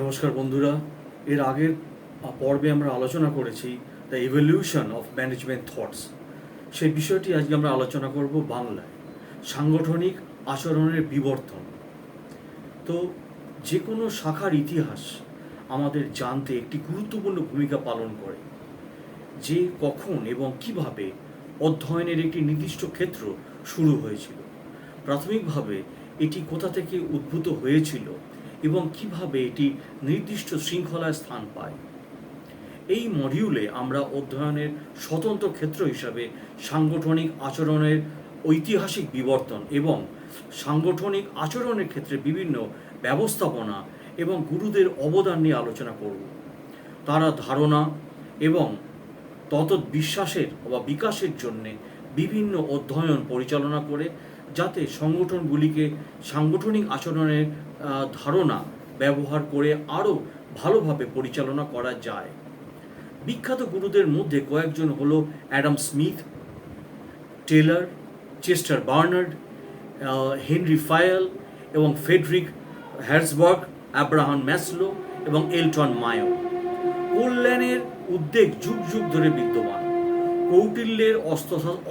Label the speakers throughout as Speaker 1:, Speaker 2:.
Speaker 1: নমস্কার বন্ধুরা। এর আগের পর্বে আমরা আলোচনা করেছি the evolution of management thoughts. সেই বিষয়টি আজকে আমরা আলোচনা করব বাংলায়, সাংগঠনিক আচরণের বিবর্তন। তো যে কোনো শাখার ইতিহাস আমাদের জানতে একটি গুরুত্বপূর্ণ ভূমিকা পালন করে। যে কখন এবং কীভাবে অধ্যয়নের একটি নির্দিষ্ট ক্ষেত্র শুরু হয়েছিল। প্রাথমিকভাবে এটি কোথা থেকে উদ্ভূত হয়েছিল এবং কীভাবে এটি নির্দিষ্ট শৃঙ্খলায় স্থান পায়। এই মডিউলে আমরা অধ্যয়নের স্বতন্ত্র ক্ষেত্র হিসাবে সাংগঠনিক আচরণের ঐতিহাসিক বিবর্তন এবং সাংগঠনিক আচরণের ক্ষেত্রে বিভিন্ন ব্যবস্থাপনা এবং গুরুদের অবদান নিয়ে আলোচনা করব। তারা ধারণা এবং তত বিশ্বাসের বা বিকাশের জন্যে বিভিন্ন অধ্যয়ন পরিচালনা করে যাতে সংগঠনগুলিকে সাংগঠনিক আচরণের ধারণা ব্যবহার করে আরও ভালোভাবে পরিচালনা করা যায়। বিখ্যাত গুরুদের মধ্যে কয়েকজন হলো Adam Smith Taylor Chester Barnard Henry Fayol এবং ফেডরিক হ্যার্সবার্গ, অ্যাব্রাহাম ম্যাসলো এবং এলটন মায়ো। কল্যাণের উদ্বেগ যুগ যুগ ধরে বিদ্যমান। কৌটিল্যের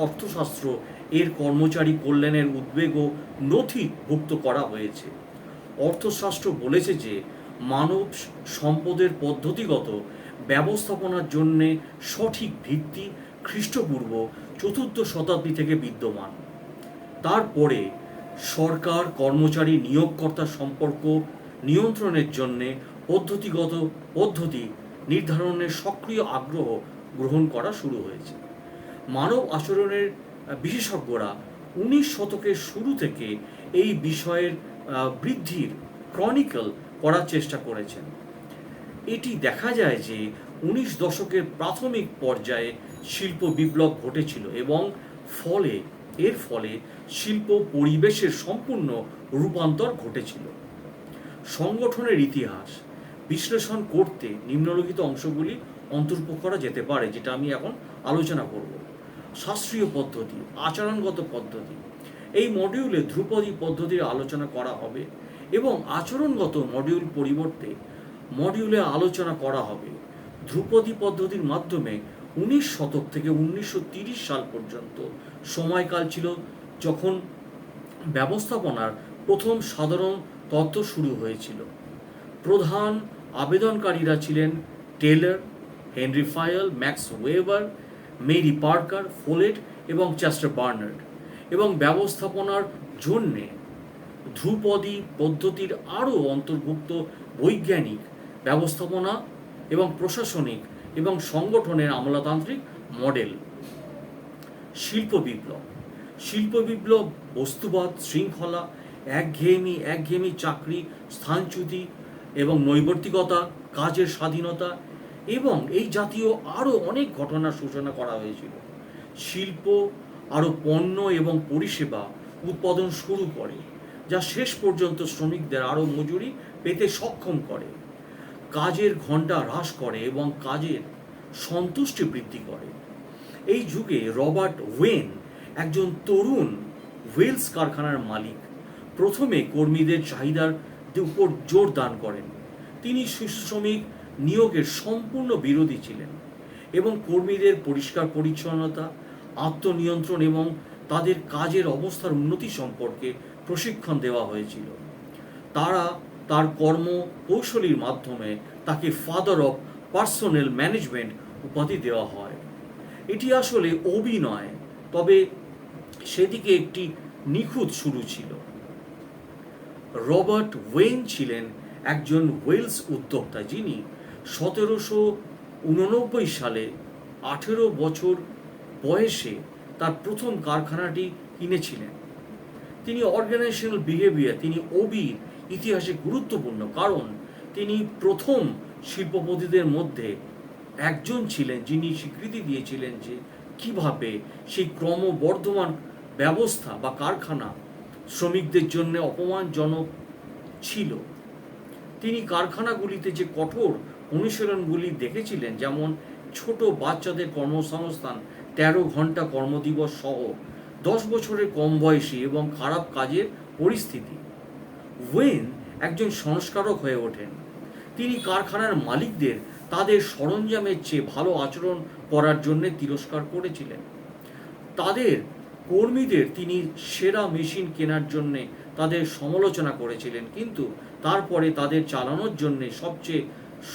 Speaker 1: অর্থশাস্ত্র এর কর্মচারী কল্যাণের উদ্বেগও নথিভুক্ত করা হয়েছে। অর্থশাস্ত্র বলেছে যে, মানব সম্পদের পদ্ধতিগত ব্যবস্থাপনার জন্যে সঠিক ভিত্তি খ্রিস্টপূর্ব চতুর্থ শতাব্দী থেকে বিদ্যমান। তারপরে সরকার কর্মচারী নিয়োগকর্তা সম্পর্ক নিয়ন্ত্রণের জন্যে পদ্ধতিগত পদ্ধতি নির্ধারণের সক্রিয় আগ্রহ গ্রহণ করা শুরু হয়েছে। মানব আচরণের বিশেষজ্ঞরা উনিশ শতকের শুরু থেকে এই বিষয়ের বৃদ্ধির ক্রনিকল করার চেষ্টা করেছেন। এটি দেখা যায় যে উনিশ দশকের প্রাথমিক পর্যায়ে শিল্প বিপ্লব ঘটেছিল এবং ফলে, এর ফলে শিল্প পরিবেশের সম্পূর্ণ রূপান্তর ঘটেছিল। সংগঠনের ইতিহাস বিশ্লেষণ করতে নিম্নলিখিত অংশগুলি অন্তর্ভুক্ত করা যেতে পারে, যেটা আমি এখন আলোচনা করব। শাস্ত্রীয় পদ্ধতি, আচরণগত পদ্ধতি। এই মডিউলে ধ্রুপদী পদ্ধতির আলোচনা করা হবে এবং আচরণগত মডিউল পরিবর্তে মডিউলে আলোচনা করা হবে। ধ্রুপদী পদ্ধতির মাধ্যমে উনিশ শতক থেকে উনিশশো সাল পর্যন্ত সময়কাল ছিল যখন ব্যবস্থাপনার প্রথম সাধারণ তত্ত্ব শুরু হয়েছিল। প্রধান আবেদনকারীরা ছিলেন Taylor, Henry Fayol, Max Weber Mary Parker, Follett এবং চেস্টার বার্নার্ড এবং ব্যবস্থাপনার জন্যে ধ্রুপদী পদ্ধতির আরও অন্তর্ভুক্ত বৈজ্ঞানিক ব্যবস্থাপনা এবং প্রশাসনিক এবং সংগঠনের আমলাতান্ত্রিক মডেল। শিল্প বিপ্লব। শিল্প বিপ্লব, বস্তুবাদ, শৃঙ্খলা, একঘেয়েমি একঘেয়েমি চাকরি, স্থানচ্যুতি এবং নৈবর্তিকতা, কাজের স্বাধীনতা এবং এই জাতীয় আরও অনেক ঘটনার সূচনা করা হয়েছিল। শিল্প আরও পণ্য এবং পরিষেবা উৎপাদন শুরু করে, যা শেষ পর্যন্ত শ্রমিকদের আরও মজুরি পেতে সক্ষম করে। কাজের ঘণ্টা হ্রাস করে এবং কাজের সন্তুষ্টি বৃদ্ধি করে। এই যুগে রবার্ট ওয়েন একজন তরুণ ওয়েলস কারখানার মালিক। প্রথমে কর্মীদের চাহিদার উপর জোর দান করেন। তিনি শিশু শ্রমিক নিয়োগের সম্পূর্ণ বিরোধী ছিলেন এবং কর্মীদের পরিষ্কার পরিচ্ছন্নতা, আত্মনিয়ন্ত্রণ এবং তাদের কাজের অবস্থার উন্নতি সম্পর্কে প্রশিক্ষণ দেওয়া হয়েছিল। তারা তার কর্ম কৌশলীর মাধ্যমে তাকে ফাদার অফ পার্সোনাল ম্যানেজমেন্ট উপাধি দেওয়া হয়। এটি আসলে অভিনয়, তবে সেদিকে একটি নিখুঁত শুরু ছিল। রবার্ট ওয়েন ছিলেন একজন ওয়েলস উদ্যোক্তা যিনি সতেরোশো উননব্বই সালে আঠেরো বছর বয়সে তার প্রথম কারখানাটি কিনেছিলেন। তিনি অর্গানাইজেশনাল বিহেভিয়ার তিনি ওবির ইতিহাসে গুরুত্বপূর্ণ কারণ তিনি প্রথম শিল্পপতিদের মধ্যে একজন ছিলেন যিনি স্বীকৃতি দিয়েছিলেন যে কীভাবে সেই ক্রমবর্ধমান ব্যবস্থা বা কারখানা শ্রমিকদের জন্য অপমানজনক ছিল। তিনি কারখানাগুলিতে যে কঠোর অনুশীলনগুলি দেখেছিলেন, যেমন ছোট বাচ্চাদের কর্মসংস্থান, তেরো ঘণ্টা কর্মদিবস সহ দশ বছরের কম বয়সী এবং খারাপ কাজের পরিস্থিতি। ওয়েন একজন সংস্কারক হয়ে ওঠেন। তিনি কারখানার মালিকদের তাদের সরঞ্জামের চেয়ে ভালো আচরণ করার জন্য তিরস্কার করেছিলেন। তাদের কর্মীদের তিনি সেরা মেশিন কেনার জন্যে তাদের সমালোচনা করেছিলেন, কিন্তু তারপরে তাদের চালানোর জন্যে সবচেয়ে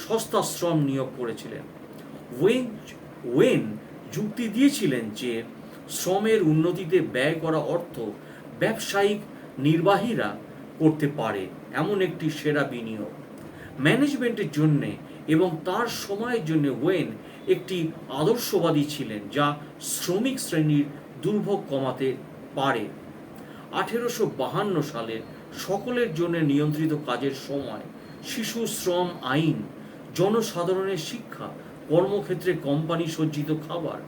Speaker 1: সস্তা শ্রম নিয়োগ করেছিলেন। ওয়েন ওয়েন যুক্তি দিয়েছিলেন যে শ্রমের উন্নতিতে ব্যয় করা অর্থ ব্যবসায়িক নির্বাহীরা করতে পারে এমন একটি সেরা বিনিয়োগ। ম্যানেজমেন্টের জন্যে এবং তার সময়ের জন্য ওয়েন একটি আদর্শবাদী ছিলেন যা শ্রমিক শ্রেণির দুর্ভোগ কমাতে পারে। আঠেরোশো বাহান্ন সালে সকলের জন্য নিয়ন্ত্রিত কাজের সময় শিশু শ্রম আইন, জনসাধারণের শিক্ষা, কর্মক্ষেত্রে কোম্পানি সজ্জিত খাবার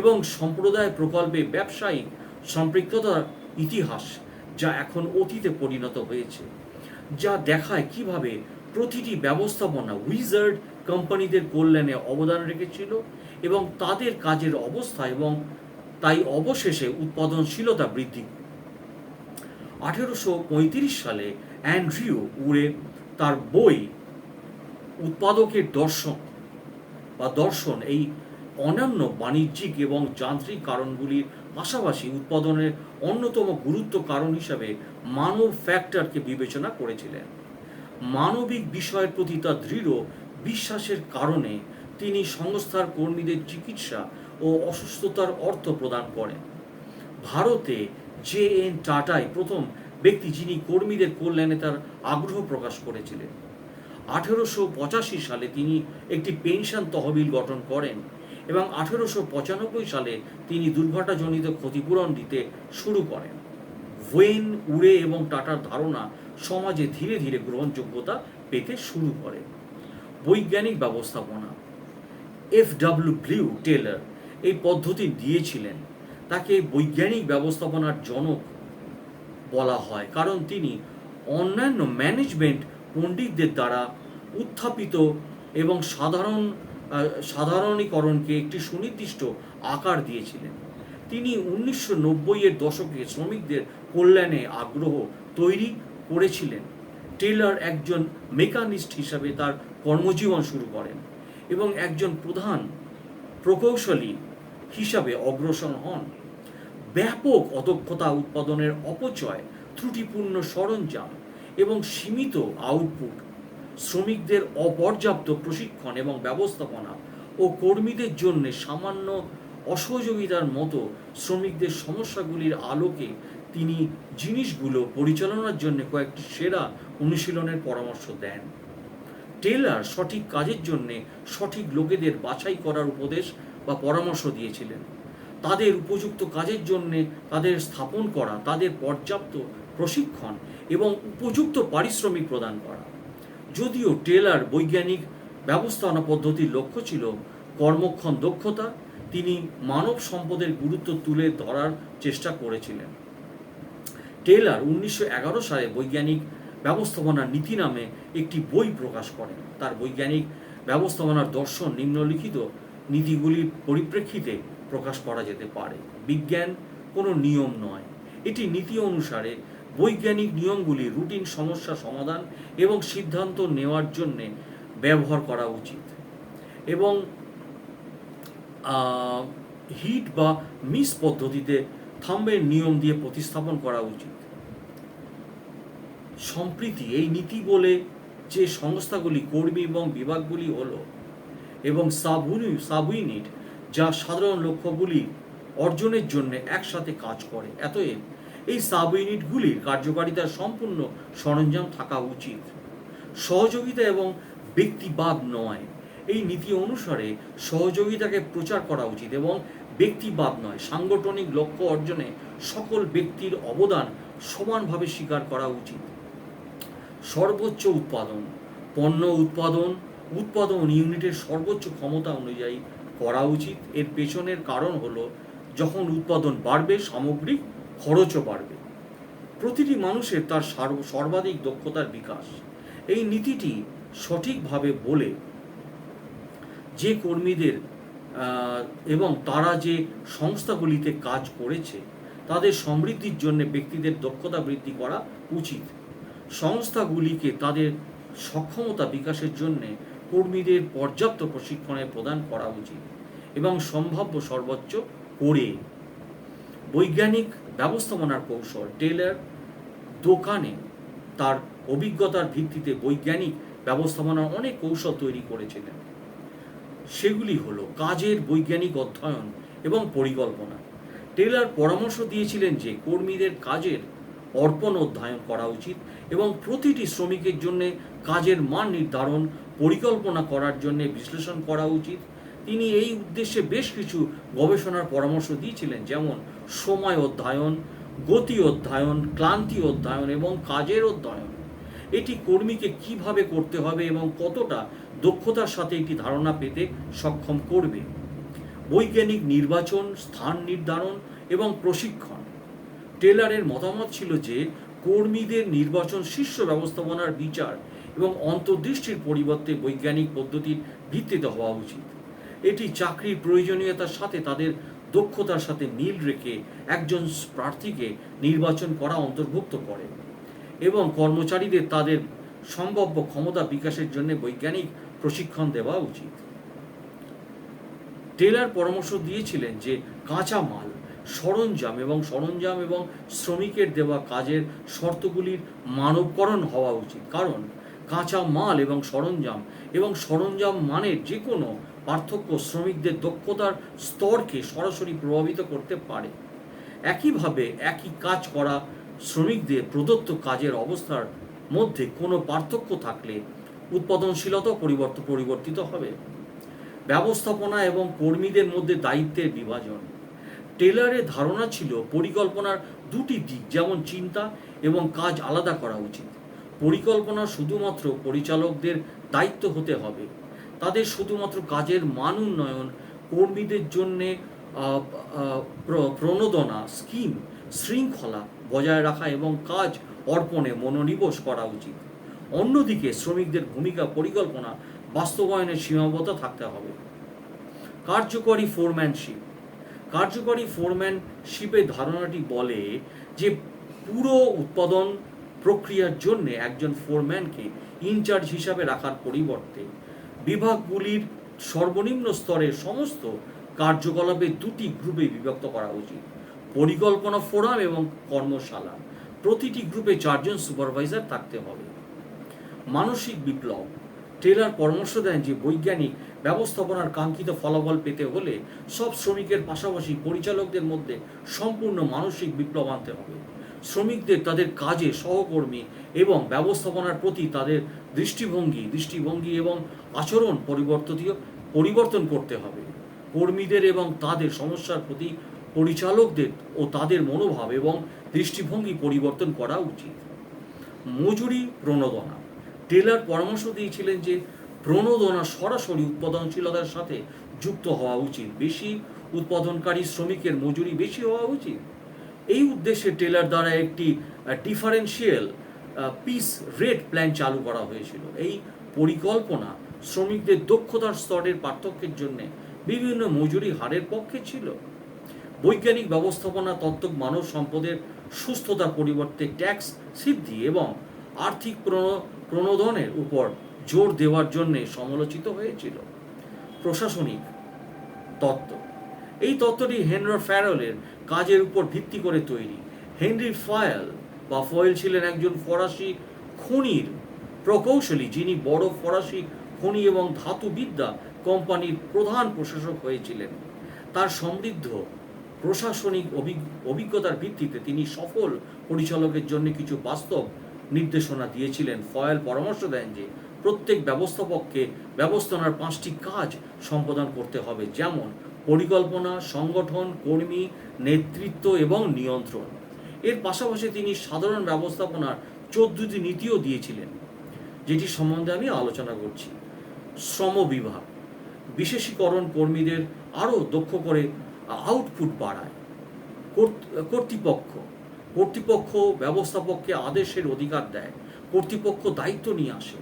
Speaker 1: এবং সম্প্রদায় প্রকল্পে ব্যবসায়িক সম্পৃক্ততার ইতিহাস যা এখন অতীতে পরিণত হয়েছে, যা দেখায় কীভাবে প্রতিটি ব্যবস্থাপনা উইজার্ড কোম্পানিদের কল্যাণে অবদান রেখেছিল এবং তাদের কাজের অবস্থা এবং তাই অবশেষে উৎপাদনশীলতা বৃদ্ধি। আঠেরোশো পঁয়ত্রিশ সালে অ্যান্ড্রিউ উড়ে তার বই উৎপাদকের দর্শন বা দর্শন, এই অন্যান্য বাণিজ্যিক এবং যান্ত্রিক কারণগুলির পাশাপাশি উৎপাদনের অন্যতম গুরুত্ব কারণ হিসাবে মানব ফ্যাক্টরকে বিবেচনা করেছিলেন। মানবিক বিষয়ের প্রতি তার দৃঢ় বিশ্বাসের কারণে তিনি সংস্থার কর্মীদের চিকিৎসা ও অসুস্থতার অর্থ প্রদান করেন। ভারতে জে এন টাটাই প্রথম ব্যক্তি যিনি কর্মীদের কল্যাণে তার আগ্রহ প্রকাশ করেছিলেন। আঠেরোশো পঁচাশি সালে তিনি একটি পেনশন তহবিল গঠন করেন এবং আঠেরোশো পঁচানব্বই সালে তিনি দুর্ঘটনাজনিত ক্ষতিপূরণ দিতে শুরু করেন। ওয়েন উড়ে এবং টাটার ধারণা সমাজে ধীরে ধীরে গ্রহণযোগ্যতা পেতে শুরু করে। বৈজ্ঞানিক ব্যবস্থাপনা এফ ডাব্লিউ ব্লিউ টেলার এই পদ্ধতি দিয়েছিলেন। তাকে বৈজ্ঞানিক ব্যবস্থাপনার জনক বলা হয়। কারণ তিনি অন্যান্য ম্যানেজমেন্ট পণ্ডিতদের দ্বারা উত্থাপিত এবং সাধারণ সাধারণীকরণকে একটি সুনির্দিষ্ট আকার দিয়েছিলেন। তিনি উনিশশো নব্বইয়ের দশকে শ্রমিকদের কল্যাণে আগ্রহ তৈরি করেছিলেন। টেইলর একজন মেকানিস্ট হিসাবে তার কর্মজীবন শুরু করেন এবং একজন প্রধান প্রকৌশলী হিসাবে অগ্রসর হন। ব্যাপক অদক্ষতা উৎপাদনের অপচয় ত্রুটিপূর্ণ সরঞ্জাম এবং সীমিত আউটপুট শ্রমিকদের অপর্যাপ্ত প্রশিক্ষণ এবং ব্যবস্থাপনা ও কর্মীদের জন্য সামান্য অসহযোগিতার মতো শ্রমিকদের সমস্যাগুলির আলোকে তিনি জিনিসগুলো পরিচালনার জন্য কয়েকটি সেরা অনুশীলনের পরামর্শ দেন। টেলার সঠিক কাজের জন্য সঠিক লোকেদের বাছাই করার উপদেশ বা পরামর্শ দিয়েছিলেন। তাদের উপযুক্ত কাজের জন্য তাদের স্থাপন করা, তাদের পর্যাপ্ত প্রশিক্ষণ এবং উপযুক্ত পারিশ্রমিক প্রদান করা। যদিও টেলার বৈজ্ঞানিক ব্যবস্থাপনা পদ্ধতির লক্ষ্য ছিল কর্মক্ষণ দক্ষতা, তিনি মানব সম্পদের গুরুত্ব তুলে ধরার চেষ্টা করেছিলেন। টেলার উনিশশো এগারো সালে বৈজ্ঞানিক ব্যবস্থাপনার নীতি নামে একটি বই প্রকাশ করেন। তার বৈজ্ঞানিক ব্যবস্থাপনার দর্শন নিম্নলিখিত নীতিগুলির পরিপ্রেক্ষিতে প্রকাশ করা যেতে পারে। বিজ্ঞান কোনো নিয়ম নয়। এটি নীতি অনুসারে বৈজ্ঞানিক নিয়মগুলি রুটিন সমস্যা সমাধান এবং সিদ্ধান্ত নেওয়ার জন্যে ব্যবহার করা উচিত। এবং হিট বা মিস পদ্ধতিতে থাম্বের নিয়ম দিয়ে প্রতিস্থাপন করা উচিত। সম্প্রীতি, এই নীতি বলে যে সংস্থাগুলি কর্মী এবং বিভাগগুলি হলো এবং সাবুনি, সাবইউনিট যা সাধারণ লক্ষ্যগুলি অর্জনের জন্য একসাথে কাজ করে। এতএব এই সাব ইউনিটগুলির কার্যকারিতার সম্পূর্ণ সরঞ্জাম থাকা উচিত। সহযোগিতা এবং ব্যক্তিবাদ নয়। এই নীতি অনুসারে সহযোগিতাকে প্রচার করা উচিত এবং ব্যক্তিবাদ নয়, সাংগঠনিক লক্ষ্য অর্জনে সকল ব্যক্তির অবদান সমানভাবে স্বীকার করা উচিত। সর্বোচ্চ উৎপাদন, পণ্য উৎপাদন উৎপাদন ইউনিটের সর্বোচ্চ ক্ষমতা অনুযায়ী করা উচিত। এর পেছনের কারণ হলো, যখন উৎপাদন বাড়বে, সামগ্রিক খরচও বাড়বে। প্রতিটি মানুষের তার সর্বাধিক দক্ষতার বিকাশ। এই নীতিটি সঠিকভাবে বলে যে কর্মীদের এবং তারা যে সংস্থাগুলিতে কাজ করেছে, তাদের সমৃদ্ধির জন্য ব্যক্তিদের দক্ষতা বৃদ্ধি করা উচিত। সংস্থাগুলিকে তাদের সক্ষমতা বিকাশের জন্য কর্মীদের পর্যাপ্ত প্রশিক্ষণের প্রদান করা উচিত এবং সম্ভাব্য সর্বোচ্চ করে। বৈজ্ঞানিক ব্যবস্থাপনার কৌশল টেলার দোকানে তার অভিজ্ঞতার ভিত্তিতে বৈজ্ঞানিক ব্যবস্থাপনার অনেক কৌশল তৈরি করেছিলেন। সেগুলি হলো কাজের বৈজ্ঞানিক অধ্যয়ন এবং পরিকল্পনা। টেলার পরামর্শ দিয়েছিলেন যে কর্মীদের কাজের অর্পণ অধ্যয়ন করা উচিত এবং প্রতিটি শ্রমিকের জন্য কাজের মান নির্ধারণ পরিকল্পনা করার জন্য বিশ্লেষণ করা উচিত। তিনি এই উদ্দেশ্যে বেশ কিছু গবেষণার পরামর্শ দিয়েছিলেন, যেমন সময় অধ্যয়ন, গতি অধ্যয়ন, ক্লান্তি অধ্যয়ন এবং কাজের অধ্যয়ন। এটি কর্মীকে কীভাবে করতে হবে এবং কতটা দক্ষতার সাথে একটি ধারণা পেতে সক্ষম করবে। বৈজ্ঞানিক নির্বাচন, স্থান নির্ধারণ এবং প্রশিক্ষণ। টেলারের মতামত ছিল যে, কর্মীদের নির্বাচন শীর্ষ ব্যবস্থাপনার বিচার এবং অন্তর্দৃষ্টির পরিবর্তে বৈজ্ঞানিক পদ্ধতির ভিত্তিতে হওয়া উচিত। এটি চাকরির প্রয়োজনীয়তার সাথে তাদের দক্ষতার সাথে মিল রেখে একজন প্রার্থীকে নির্বাচন করা অন্তর্ভুক্ত করে এবং কর্মচারীদের তাদের সম্ভাব্য ক্ষমতা বিকাশের জন্য বৈজ্ঞানিক প্রশিক্ষণ দেওয়া উচিত। টেলার পরামর্শ দিয়েছিলেন যে কাঁচা মাল, সরঞ্জাম এবং সরঞ্জাম এবং শ্রমিকের দেওয়া কাজের শর্তগুলির মানবকরণ হওয়া উচিত। কারণ কাঁচা মাল এবং সরঞ্জাম এবং সরঞ্জাম মানের যে কোনো পার্থক্য শ্রমিকদের দক্ষতার স্তরকে সরাসরি প্রভাবিত করতে পারে। একইভাবে একই কাজ করা শ্রমিকদের প্রদত্ত কাজের অবস্থার মধ্যে কোনো পার্থক্য থাকলে উৎপাদনশীলতা পরিবর্তন পরিবর্তিত হবে। ব্যবস্থাপনা এবং কর্মীদের মধ্যে দায়িত্বের বিভাজন। টেলারের ধারণা ছিল পরিকল্পনার দুটি দিক যেমন চিন্তা এবং কাজ আলাদা করা উচিত। পরিকল্পনা শুধুমাত্র পরিচালকদের দায়িত্ব হতে হবে। তাদের শুধুমাত্র কাজের মান উন্নয়ন, কর্মীদের জন্যে প্রণোদনা, স্কিম, শৃঙ্খলা বজায় রাখা এবং কাজ অর্পণে মনোনিবেশ করা উচিত। অন্যদিকে শ্রমিকদের ভূমিকা পরিকল্পনা বাস্তবায়নের সীমাবদ্ধ থাকতে হবে। কার্যকরী ফোরম্যানশিপ। কার্যকরী ফোরম্যানশিপের ধারণাটি বলে যে পুরো উৎপাদন প্রক্রিয়ার জন্য একজন ফোরম্যানকে ইনচার্জ হিসাবে রাখার পরিবর্তে বিভাগগুলির সর্বনিম্ন স্তরের সমস্ত কার্যকলাপে দুটি গ্রুপে বিভক্ত করা উচিত। পরিকল্পনা ফোরাম এবং কর্মশালা। প্রতিটি গ্রুপে চারজন সুপারভাইজার থাকতে হবে। মানসিক বিপ্লব। টেলার পরামর্শ দেন যে বৈজ্ঞানিক ব্যবস্থাপনার কাঙ্ক্ষিত ফলাফল পেতে হলে সব শ্রমিকের পাশাপাশি পরিচালকদের মধ্যে সম্পূর্ণ মানসিক বিপ্লব আনতে হবে। শ্রমিকদের তাদের কাজে সহকর্মী এবং ব্যবস্থাপনার প্রতি তাদের দৃষ্টিভঙ্গি দৃষ্টিভঙ্গি এবং আচরণ পরিবর্তিত পরিবর্তন করতে হবে। কর্মীদের এবং তাদের সমস্যার প্রতি পরিচালকদের ও তাদের মনোভাব এবং দৃষ্টিভঙ্গি পরিবর্তন করা উচিত। মজুরি প্রণোদনা। টেলার পরামর্শ দিয়েছিলেন যে, প্রণোদনা সরাসরি উৎপাদনশীলতার সাথে যুক্ত হওয়া উচিত। বেশি উৎপাদনকারী শ্রমিকের মজুরি বেশি হওয়া উচিত। এই উদ্দেশ্যে টেলার দ্বারা একটি ডিফারেন্সিয়াল পিস রেট প্ল্যান চালু করা হয়েছিল। এই পরিকল্পনা শ্রমিকদের দক্ষতার স্তরের পার্থক্যের জন্য বিভিন্ন মজুরি হারের পক্ষে ছিল। বৈজ্ঞানিক ব্যবস্থাপনা তত্ত্ব মানব সম্পদের সুস্থতার পরিবর্তে ট্যাক্স সিদ্ধি এবং আর্থিক প্রণ- প্রণোদনের উপর জোর দেওয়ার জন্য সমালোচিত হয়েছিল। প্রশাসনিক তত্ত্ব। এই তত্ত্বটি হেনরি ফ্যারলের কাজের উপর ভিত্তি করে তৈরি। হেনরি ফয়েল বা ফয়েল ছিলেন একজন ফরাসি খনির প্রকৌশলী যিনি বড় ফরাসি খনি এবং ধাতুবিদ্যা কোম্পানির প্রধান প্রশাসক হয়েছিলেন। তার সমৃদ্ধ প্রশাসনিক অভিজ্ঞতার ভিত্তিতে তিনি সফল পরিচালকের জন্য কিছু বাস্তব নির্দেশনা দিয়েছিলেন। ফয়েল পরামর্শ দেন যে, প্রত্যেক ব্যবস্থাপককে ব্যবস্থাপনার পাঁচটি কাজ সম্পাদন করতে হবে। যেমন পরিকল্পনা, সংগঠন, কর্মী, নেতৃত্ব এবং নিয়ন্ত্রণ। এর পাশাপাশি তিনি সাধারণ ব্যবস্থাপনার চোদ্দটি নীতিও দিয়েছিলেন, যেটি সম্বন্ধে আমি আলোচনা করছি। শ্রম বিভাগ, বিশেষীকরণ কর্মীদের আরও দক্ষ করে আউটপুট বাড়ায়। কর্তৃপক্ষ কর্তৃপক্ষ ব্যবস্থাপককে আদেশের অধিকার দেয়, কর্তৃপক্ষ দায়িত্ব নিয়ে আসে,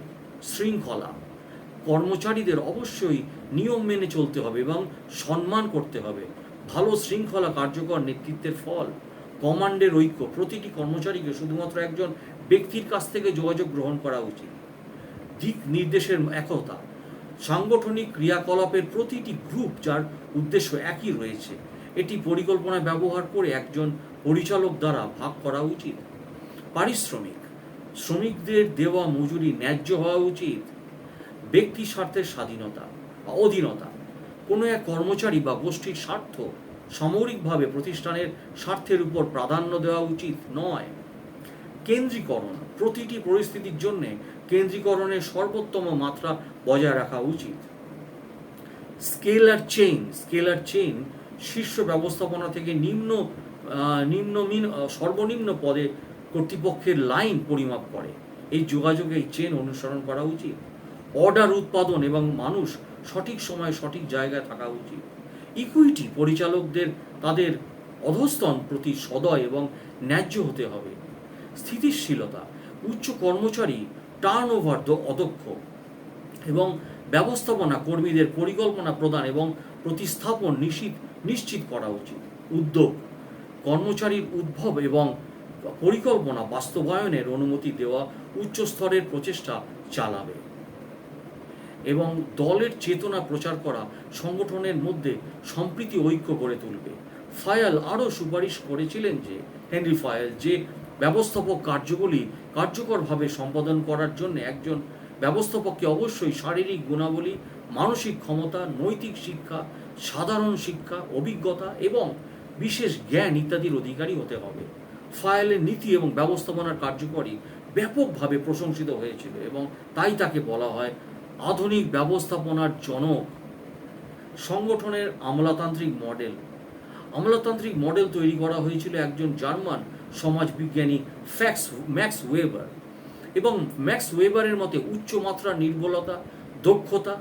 Speaker 1: শৃঙ্খলা। কর্মচারীদের অবশ্যই নিয়ম মেনে চলতে হবে এবং সম্মান করতে হবে। ভালো শৃঙ্খলা কার্যকর নেতৃত্বের ফল। কমান্ডের ঐক্য। প্রতিটি কর্মচারীকে শুধুমাত্র একজন ব্যক্তির কাছ থেকে যোগাযোগ গ্রহণ করা উচিত। দিক নির্দেশের একতা। সাংগঠনিক ক্রিয়াকলাপের প্রতিটি গ্রুপ যার উদ্দেশ্য একই রয়েছে, এটি পরিকল্পনা ব্যবহার করে একজন পরিচালক দ্বারা ভাগ করা উচিত। পারিশ্রমিক। শ্রমিকদের দেওয়া মজুরি ন্যায্য হওয়া উচিত। ব্যক্তি স্বার্থের স্বাধীনতা বা অধীনতা। কোনো এক কর্মচারী বা গোষ্ঠীর স্বার্থ সামরিকভাবে প্রতিষ্ঠানের স্বার্থের উপর প্রাধান্য দেওয়া উচিত নয়। কেন্দ্রীকরণ, প্রতিটি পরিস্থিতির জন্য কেন্দ্রীকরণের সর্বোত্তম মাত্রা বজায় রাখা উচিত। স্কেলার চেইন স্কেলার চেইন শীর্ষ ব্যবস্থাপনা থেকে নিম্ন নিম্ন সর্বনিম্ন পদে কর্তৃপক্ষের লাইন পরিমাপ করে। এই যোগাযোগে এই চেন অনুসরণ করা উচিত। অর্ডার উৎপাদন এবং মানুষ সঠিক সময়ে সঠিক জায়গায় থাকা উচিত। ইকুইটি পরিচালকদের তাদের অধস্তন প্রতি সদয় এবং ন্যায্য হতে হবে। স্থিতিশীলতা, উচ্চ কর্মচারী টার্ন ওভার অদক্ষ এবং ব্যবস্থাপনা কর্মীদের পরিকল্পনা প্রদান এবং প্রতিস্থাপন নিশ্চিত নিশ্চিত করা উচিত। উদ্যোগ, কর্মচারীর উদ্ভব এবং পরিকল্পনা বাস্তবায়নের অনুমতি দেওয়া উচ্চ স্তরের প্রচেষ্টা চালাবে। এবং দলের চেতনা প্রচার করা সংগঠনের মধ্যে সম্প্রীতি ঐক্য গড়ে তুলবে। ফায়াল আরও সুপারিশ করেছিলেন যে, হেনরি ফায়াল যে ব্যবস্থাপক কার্যগুলি কার্যকরভাবে সম্পাদন করার জন্য একজন ব্যবস্থাপককে অবশ্যই শারীরিক গুণাবলী, মানসিক ক্ষমতা, নৈতিক শিক্ষা, সাধারণ শিক্ষা, অভিজ্ঞতা এবং বিশেষ জ্ঞান ইত্যাদির অধিকারী হতে হবে। ফায়ালের নীতি এবং ব্যবস্থাপনার কার্যকরী ব্যাপকভাবে প্রশংসিত হয়েছিল এবং তাই তাকে বলা হয় আধুনিক ব্যবস্থাপনার জনক। সংগঠনের আমলাতান্ত্রিক মডেল। আমলাতান্ত্রিক মডেল তৈরি করা হয়েছিল একজন জার্মান সমাজবিজ্ঞানী ফ্যাক্স, ম্যাক্স ওয়েবার। এবং ম্যাক্স ওয়েবারের মতে উচ্চ মাত্রার নির্ভুলতা দক্ষতা,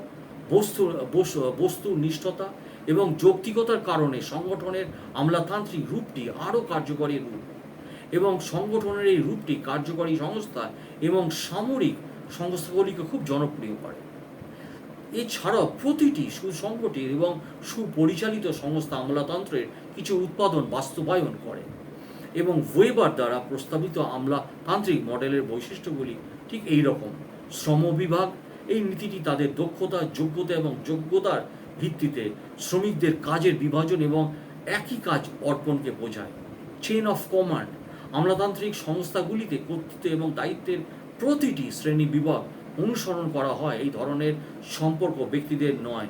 Speaker 1: বস্তু, বস- বস্তু নিষ্ঠতা এবং যৌক্তিকতার কারণে সংগঠনের আমলাতান্ত্রিক রূপটি আরও কার্যকরী রূপ। এবং সংগঠনের এই রূপটি কার্যকরী সংস্থা এবং সামরিক সংস্থাগুলিকে খুব জনপ্রিয় করে। এছাড়াও প্রতিটি সুসংগঠিত এবং সুপরিচালিত সংস্থা আমলাতন্ত্রের কিছু উৎপাদন বাস্তবায়ন করে এবং ওয়েবার দ্বারা প্রস্তাবিত আমলাতান্ত্রিক মডেলের বৈশিষ্ট্যগুলি ঠিক এই রকম শ্রম বিভাগ, এই নীতিটি তাদের দক্ষতা, যোগ্যতা এবং যোগ্যতার ভিত্তিতে শ্রমিকদের কাজের বিভাজন এবং একই কাজ অর্পণকে বোঝায়। চেন অফ কমান্ড আমলাতান্ত্রিক সংস্থাগুলিতে কর্তৃত্ব এবং দায়িত্বের প্রতিটি শ্রেণি বিভাগ অনুসরণ করা হয় এই ধরনের সম্পর্ক ব্যক্তিদের নয়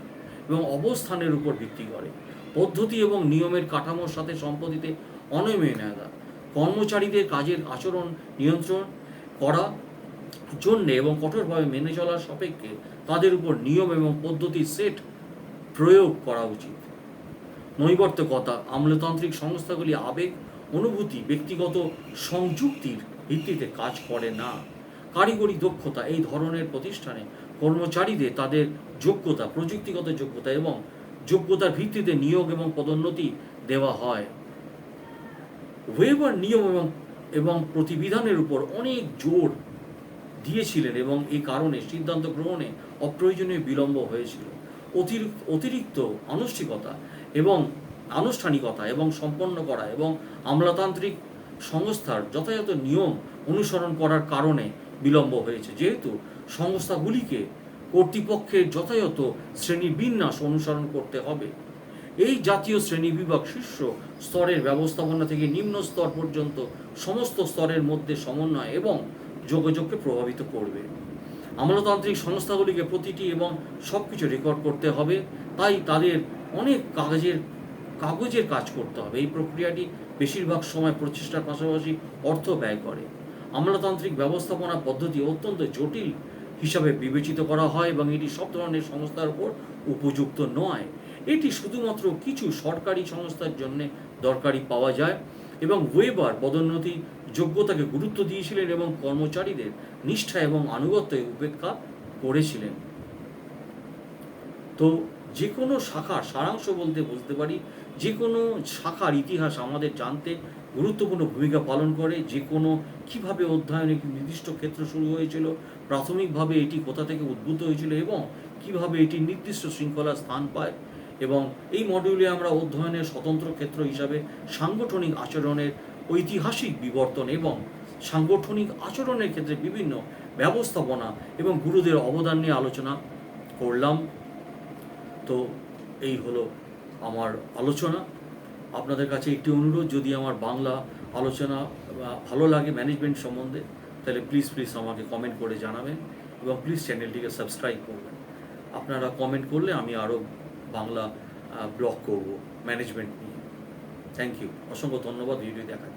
Speaker 1: এবং অবস্থানের উপর ভিত্তি করে। পদ্ধতি এবং নিয়মের কাঠামোর সাথে সম্পত্তিতে অনমনীয়তা কর্মচারীদের কাজের আচরণ নিয়ন্ত্রণ করা জন্যে এবং কঠোরভাবে মেনে চলার সাপেক্ষে তাদের উপর নিয়ম এবং পদ্ধতির সেট প্রয়োগ করা উচিত। নৈবর্তকতা, আমলাতান্ত্রিক সংস্থাগুলি আবেগ, অনুভূতি, ব্যক্তিগত সংযুক্তির ভিত্তিতে কাজ করে না। কারিগরি দক্ষতা এই ধরনের প্রতিষ্ঠানে কর্মচারীদের তাদের যোগ্যতা, প্রযুক্তিগত যোগ্যতা এবং যোগ্যতার ভিত্তিতে নিয়োগ এবং পদোন্নতি দেওয়া হয়। ওয়েবার নিয়ম এবং এবং প্রতিবিধানের উপর অনেক জোর দিয়েছিলেন এবং এই কারণে সিদ্ধান্ত গ্রহণে অপ্রয়োজনীয় বিলম্ব হয়েছিল। অতিরিক্ত অতিরিক্ত আনুষ্ঠানিকতা এবং আনুষ্ঠানিকতা এবং সম্পন্ন করা এবং আমলাতান্ত্রিক সংস্থার যথাযথ নিয়ম অনুসরণ করার কারণে বিলম্ব হয়েছে। যেহেতু সংস্থাগুলিকে কর্তৃপক্ষের যথাযথ শ্রেণি বিন্যাস অনুসরণ করতে হবে, এই জাতীয় শ্রেণি বিভাগ শীর্ষ স্তরের ব্যবস্থাপনা থেকে নিম্ন স্তর পর্যন্ত সমস্ত স্তরের মধ্যে সমন্বয় এবং যোগাযোগকে প্রভাবিত করবে। আমলাতান্ত্রিক সংস্থাগুলিকে প্রতিটি এবং সব কিছু রেকর্ড করতে হবে, তাই তাদের অনেক কাগজের কাগজের কাজ করতে হবে। এই প্রক্রিয়াটি বেশিরভাগ সময় প্রচেষ্টার পাশাপাশি অর্থ ব্যয় করে। আমলাতান্ত্রিক ব্যবস্থাপনা পদ্ধতি অত্যন্ত জটিল হিসাবে বিবেচিত করা হয় এবং এটি সব ধরনের সংস্থার উপর উপযুক্ত নয়। এটি শুধুমাত্র কিছু সরকারি সংস্থার জন্য দরকারি পাওয়া যায় এবং ওয়েবার পদোন্নতি যোগ্যতাকে গুরুত্ব দিয়েছিলেন এবং কর্মচারীদের নিষ্ঠা এবং আনুগত্যে উপেক্ষা করেছিলেন। তো যে কোনো শাখার সারাংশ বলতে বুঝতে পারি যে কোনো শাখার ইতিহাস আমাদের জানতে গুরুত্বপূর্ণ ভূমিকা পালন করে, যে কোনো কীভাবে অধ্যয়নে একটি নির্দিষ্ট ক্ষেত্র শুরু হয়েছিল, প্রাথমিকভাবে এটি কোথা থেকে উদ্ভূত হয়েছিল এবং কীভাবে এটি নির্দিষ্ট শৃঙ্খলা স্থান পায় এবং এই মডিউলে আমরা অধ্যয়নের স্বতন্ত্র ক্ষেত্র হিসাবে সাংগঠনিক আচরণের ঐতিহাসিক বিবর্তন এবং সাংগঠনিক আচরণের ক্ষেত্রে বিভিন্ন ব্যবস্থাপনা এবং গুরুদের অবদান নিয়ে আলোচনা করলাম। তো এই হলো আমার আলোচনা। আপনাদের কাছে একটি অনুরোধ, যদি আমার বাংলা আলোচনা ভালো লাগে ম্যানেজমেন্ট সম্বন্ধে, তাহলে প্লিজ প্লিজ আমাকে কমেন্ট করে জানাবেন এবং প্লিজ চ্যানেলটিকে সাবস্ক্রাইব করবেন। আপনারা কমেন্ট করলে আমি আরও বাংলা ব্লগ করব ম্যানেজমেন্ট নিয়ে। থ্যাংক ইউ অসংখ্য ধন্যবাদ ভিডিও দেখার